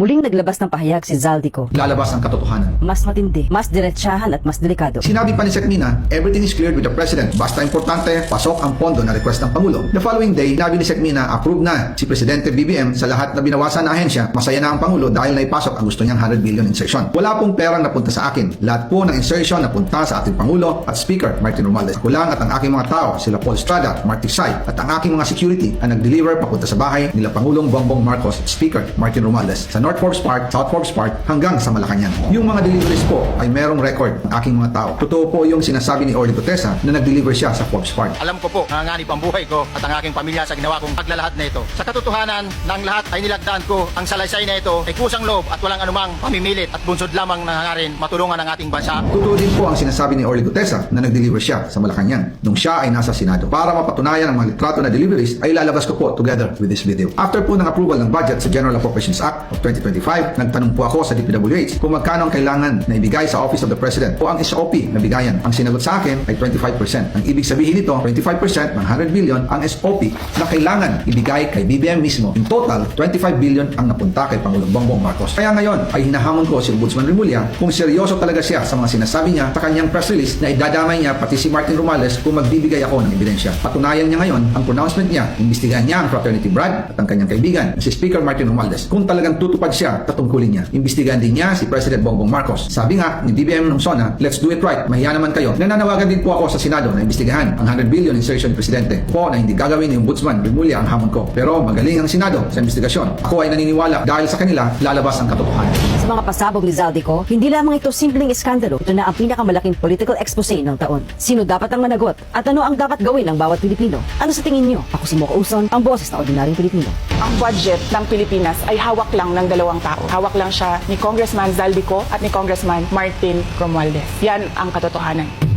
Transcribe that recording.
Muling naglabas ng pahayag si Zaldico. lalabas ang katotohanan. Mas matindi, mas diretsahan at mas delikado. Sinabi pa ni Sekmina, everything is cleared with the President. Basta importante, pasok ang pondo na request ng Pangulo. The following day, sinabi ni Sekmina, approve na si Presidente BBM sa lahat na binawasan na ahensya. Masaya na ang Pangulo dahil naipasok ang gusto niyang 100 billion insertion. Wala pong perang napunta sa akin. Lahat po ng insertion napunta sa ating Pangulo at Speaker Martin Romualdez. Ako lang at ang aking mga tao, sila Paul Estrada, Marty Sai, at ang aking mga security ang nag-deliver papunta sa bahay nila Pangulong Bongbong Marcos at Speaker Martin Romualdez sa North Forbes Park, South Park hanggang sa Malacanang. Yung mga deliveries po ay merong record ng aking mga tao. Totoo po yung sinasabi ni Orly Gutesa na nag-deliver siya sa Forbes Park. Alam ko po, nanganganib ang buhay ko at ang aking pamilya sa ginawa kong paglalahad na ito. Sa katotohanan, ng lahat ay nilagdaan ko ang salaysay na ito ay kusang loob at walang anumang pamimilit at bunsod lamang nangangarin matulungan ang ating bansa. Totoo din po ang sinasabi ni Orly Gutesa na nag-deliver siya sa Malacanang nung siya ay nasa Senado. Para mapatunayan ang mga litrato na deliveries ay lalabas ko po together with this video. After po ng approval ng budget sa General Appropriations Act of 2025, nagtanong po ako sa DPWH kung magkano ang kailangan na ibigay sa Office of the President o ang SOP na bigayan. Ang sinagot sa akin ay 25%. Ang ibig sabihin nito, 25% ng 100 billion ang SOP na kailangan ibigay kay BBM mismo. In total, 25 billion ang napunta kay Pangulong Bongbong Marcos. Kaya ngayon ay hinahamon ko si Ombudsman Remulla kung seryoso talaga siya sa mga sinasabi niya sa kanyang press release na idadamay niya pati si Martin Romales kung magbibigay ako ng ebidensya. Patunayan niya ngayon ang pronouncement niya, imbestigahan niya ang fraternity bride at ang kanyang kaibigan, si Speaker Martin Romualdez. Kung talagang tutupad siya sa tungkulin niya, imbestigahan din niya si President Bongbong Marcos. Sabi nga ni BBM nung SONA, let's do it right. Mahiya naman kayo. Nananawagan din po ako sa Senado na imbestigahan ang 100 billion insertion Presidente. Po na hindi gagawin ni Ombudsman Remulla ang hamon ko. Pero magaling ang Senado sa investigasyon. Ako ay naniniwala dahil sa kanila lalabas ang katotohanan. Sa mga pasabog ni Zaldico, hindi lamang ito simpleng iskandalo, ito na ang pinakamalaking political expose ng taon. Sino dapat ang managot? At ano ang dapat gawin ng bawat Pilipino? Ano sa tingin niyo? Ako si Mocha Uson, ang boses ng ordinaryong Pilipino. Ang budget ng Pilipinas ay hawak lang ng dalawang tao. Hawak lang siya ni Congressman Zaldico at ni Congressman Martin Romualdez. Yan ang katotohanan.